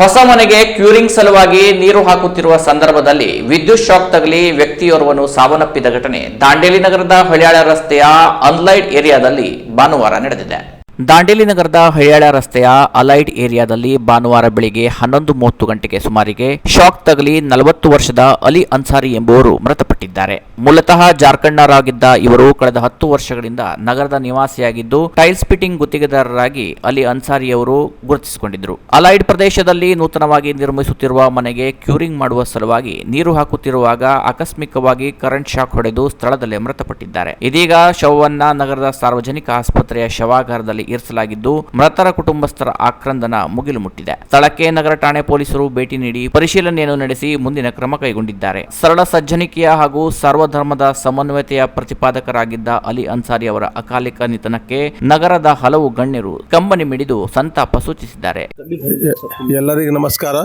ಹೊಸ ಮನೆಗೆ ಕ್ಯೂರಿಂಗ್ ಸಲುವಾಗಿ ನೀರು ಹಾಕುತ್ತಿರುವ ಸಂದರ್ಭದಲ್ಲಿ ವಿದ್ಯುತ್ ಶಾಕ್ ತಗಲಿ ವ್ಯಕ್ತಿಯೋರ್ವನು ಸಾವನ್ನಪ್ಪಿದ ಘಟನೆ. ದಾಂಡೇಲಿ ನಗರದ ಹೊಳ್ಯಾಳ ರಸ್ತೆಯ ಅನ್ಲೈಟ್ ಏರಿಯಾದಲ್ಲಿ ಭಾನುವಾರ ನಡೆದಿದೆ. ದಾಂಡೇಲಿ ನಗರದ ಹಳ್ಯಾಳ ರಸ್ತೆಯ ಅಲೈಡ್ ಏರಿಯಾದಲ್ಲಿ ಭಾನುವಾರ ಬೆಳಿಗ್ಗೆ ಹನ್ನೊಂದು ಮೂವತ್ತು ಗಂಟೆಗೆ ಸುಮಾರಿಗೆ ಶಾಕ್ ತಗಲಿ ನಲವತ್ತು ವರ್ಷದ ಅಲಿ ಅನ್ಸಾರಿ ಎಂಬುವರು ಮೃತಪಟ್ಟಿದ್ದಾರೆ. ಮೂಲತಃ ಜಾರ್ಖಂಡ್ನರಾಗಿದ್ದ ಇವರು ಕಳೆದ ಹತ್ತು ವರ್ಷಗಳಿಂದ ನಗರದ ನಿವಾಸಿಯಾಗಿದ್ದು, ಟೈಲ್ಸ್ ಫಿಟ್ಟಿಂಗ್ ಗುತ್ತಿಗೆದಾರರಾಗಿ ಅಲಿ ಅನ್ಸಾರಿ ಅವರು ಗುರುತಿಸಿಕೊಂಡಿದ್ದರು. ಅಲೈಡ್ ಪ್ರದೇಶದಲ್ಲಿ ನೂತನವಾಗಿ ನಿರ್ಮಿಸುತ್ತಿರುವ ಮನೆಗೆ ಕ್ಯೂರಿಂಗ್ ಮಾಡುವ ಸಲುವಾಗಿ ನೀರು ಹಾಕುತ್ತಿರುವಾಗ ಆಕಸ್ಮಿಕವಾಗಿ ಕರೆಂಟ್ ಶಾಕ್ ಹೊಡೆದು ಸ್ಥಳದಲ್ಲೇ ಮೃತಪಟ್ಟಿದ್ದಾರೆ. ಇದೀಗ ಶವವನ್ನ ನಗರದ ಸಾರ್ವಜನಿಕ ಆಸ್ಪತ್ರೆಯ ಶವಾಗಾರದಲ್ಲಿ ಇರಿಸಲಾಗಿದ್ದು ಮೃತರ ಕುಟುಂಬಸ್ಥರ ಆಕ್ರಂದನ ಮುಗಿಲು ಮುಟ್ಟಿದೆ ಸ್ಥಳಕ್ಕೆ ನಗರ ಠಾಣೆ ಪೊಲೀಸರು ಭೇಟಿ ನೀಡಿ ಪರಿಶೀಲನೆಯನ್ನು ನಡೆಸಿ ಮುಂದಿನ ಕ್ರಮ ಕೈಗೊಂಡಿದ್ದಾರೆ. ಸರಳ ಸಜ್ಜನಿಕೆಯ ಹಾಗೂ ಸರ್ವಧರ್ಮದ ಸಮನ್ವಯತೆಯ ಪ್ರತಿಪಾದಕರಾಗಿದ್ದ ಅಲಿ ಅನ್ಸಾರಿ ಅವರ ಅಕಾಲಿಕ ನಿಧನಕ್ಕೆ ನಗರದ ಹಲವು ಗಣ್ಯರು ಕಂಬನಿ ಮಿಡಿದು ಸಂತಾಪ ಸೂಚಿಸಿದ್ದಾರೆ. ಎಲ್ಲರಿಗೂ ನಮಸ್ಕಾರ.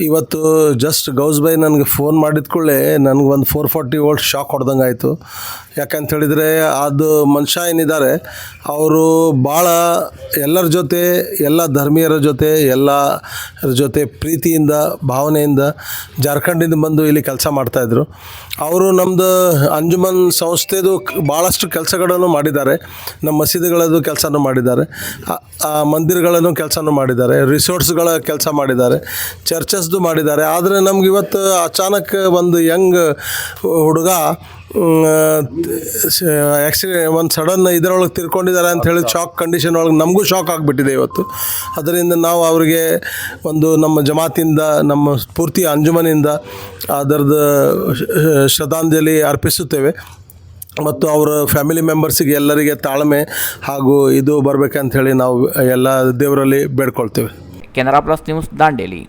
ಇವತ್ತು ಜಸ್ಟ್ ಗೌಸ್ ಬೈ ನನಗೆ ಫೋನ್ ಮಾಡಿದ ಕೂಡಲೇ ನನಗೆ ಒಂದು ಫೋರ್ ಫಾರ್ಟಿ ವೋಲ್ಟ್ ಶಾಕ್ ಹೊಡೆದಂಗೆ ಆಯಿತು. ಯಾಕಂತ ಹೇಳಿದರೆ ಅದು ಮನುಷ್ಯ ಏನಿದ್ದಾರೆ ಅವರು ಭಾಳ ಎಲ್ಲರ ಜೊತೆ, ಎಲ್ಲ ಧರ್ಮೀಯರ ಜೊತೆ, ಎಲ್ಲರ ಜೊತೆ ಪ್ರೀತಿಯಿಂದ, ಭಾವನೆಯಿಂದ ಜಾರ್ಖಂಡಿಂದ ಬಂದು ಇಲ್ಲಿ ಕೆಲಸ ಮಾಡ್ತಾಯಿದ್ರು ಅವರು ನಮ್ಮದು ಅಂಜುಮನ್ ಸಂಸ್ಥೆದು ಭಾಳಷ್ಟು ಕೆಲಸಗಳನ್ನು ಮಾಡಿದ್ದಾರೆ. ನಮ್ಮ ಮಸೀದಿಗಳದ್ದು ಕೆಲಸನೂ ಮಾಡಿದ್ದಾರೆ. ಮಂದಿರಗಳನ್ನು ಕೆಲಸನೂ ಮಾಡಿದ್ದಾರೆ. ರಿಸೋರ್ಟ್ಸ್ಗಳ ಕೆಲಸ ಮಾಡಿದ್ದಾರೆ. ಚರ್ಚಸ್ದು ಮಾಡಿದ್ದಾರೆ. ಆದರೆ ನಮ್ಗೆ ಇವತ್ತು ಅಚಾನಕ್ ಒಂದು ಯಂಗ್ ಹುಡುಗ ಆ್ಯಕ್ಸಿಡೆ ಒಂದು ಸಡನ್ ಇದರೊಳಗೆ ತಿರ್ಕೊಂಡಿದ್ದಾರೆ ಅಂತ ಹೇಳಿ ಶಾಕ್ ಕಂಡೀಷನ್ ಒಳಗೆ ನಮಗೂ ಶಾಕ್ ಆಗಿಬಿಟ್ಟಿದೆ ಇವತ್ತು. ಅದರಿಂದ ನಾವು ಅವರಿಗೆ ಒಂದು ನಮ್ಮ ಜಮಾತಿಂದ, ನಮ್ಮ ಸ್ಫೂರ್ತಿ ಅಂಜುಮನಿಂದ ಅದರದ್ದು ಶ್ರದ್ಧಾಂಜಲಿ ಅರ್ಪಿಸುತ್ತೇವೆ. ಮತ್ತು ಅವರ ಫ್ಯಾಮಿಲಿ ಮೆಂಬರ್ಸಿಗೆ ಎಲ್ಲರಿಗೆ ತಾಳ್ಮೆ ಹಾಗೂ ಇದು ಬರಬೇಕಂತ ಹೇಳಿ ನಾವು ಎಲ್ಲ ದೇವರಲ್ಲಿ ಬೇಡ್ಕೊಳ್ತೇವೆ. Canara plus news Dandeli.